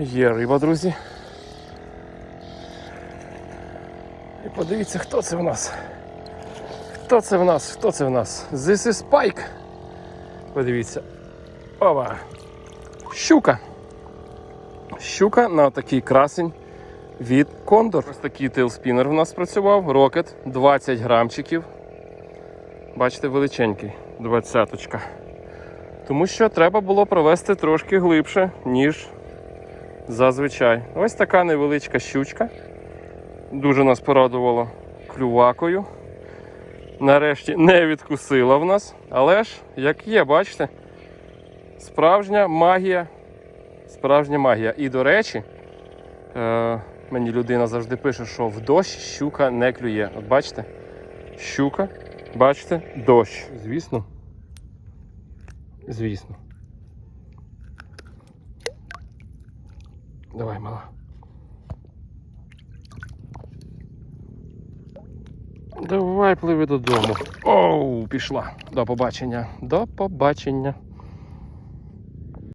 Є риба, друзі. І подивіться, хто це в нас. Хто це в нас? Хто це в нас? This is Pike. Подивіться. Ова. Щука. Щука на такий красень від Кондор. Ось такий тейлспінер в нас працював. Рокет 20 грамчиків. Бачите, величенький, двадцяточка. Тому що треба було провести трошки глибше, ніж зазвичай. Ось така невеличка щучка. Дуже нас порадувала клювакою. Нарешті не відкусила в нас, але ж, як є, бачите, справжня магія. Справжня магія. І до речі, е, мені людина завжди пише, що в дощ щука не клює. От бачите? Щука, бачите, дощ. Звісно. Звісно. Давай, мала. Давай пливи додому. Оу, пішла. До побачення. До побачення.